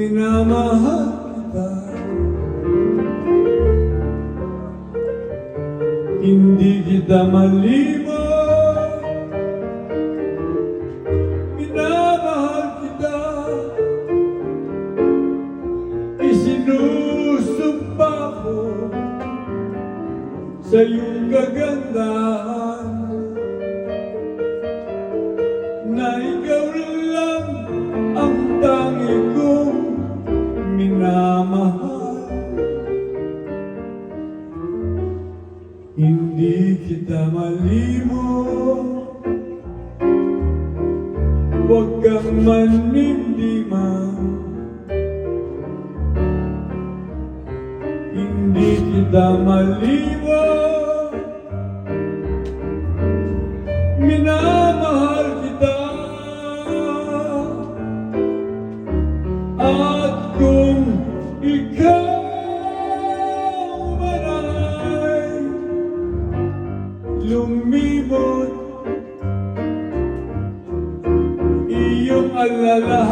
minamahal kita. Hindi kita malimot Minamahal kita. Isinusumpa ko Sa iyong kagandahan. Na ikaw lang ang tangi minamahal Hindi kita malimot Huwag kang manindiman Hindi kita malimot Minamahal iyong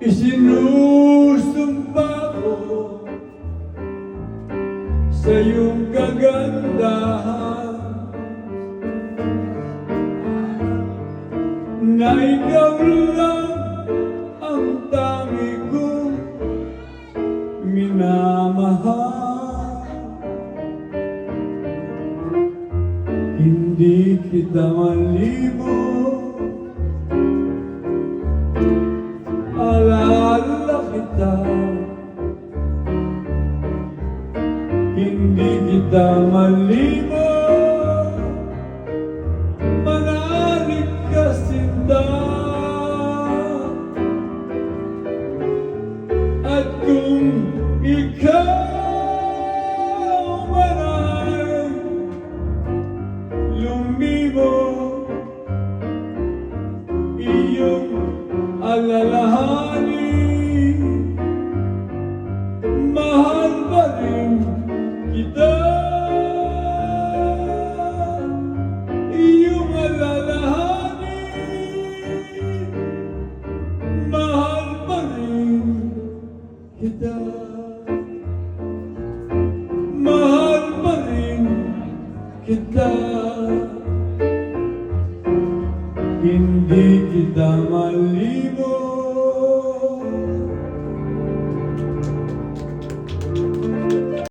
Isinusumpa ko sa iyong kagandahan na ikaw lang ang tangi kong minamahal hindi kita malimot Hindi kita malimot Manalig ka sinta At kung ikaw man ay lumibot iyong alalahanin Mahal pa rin kita Hindi kita malimot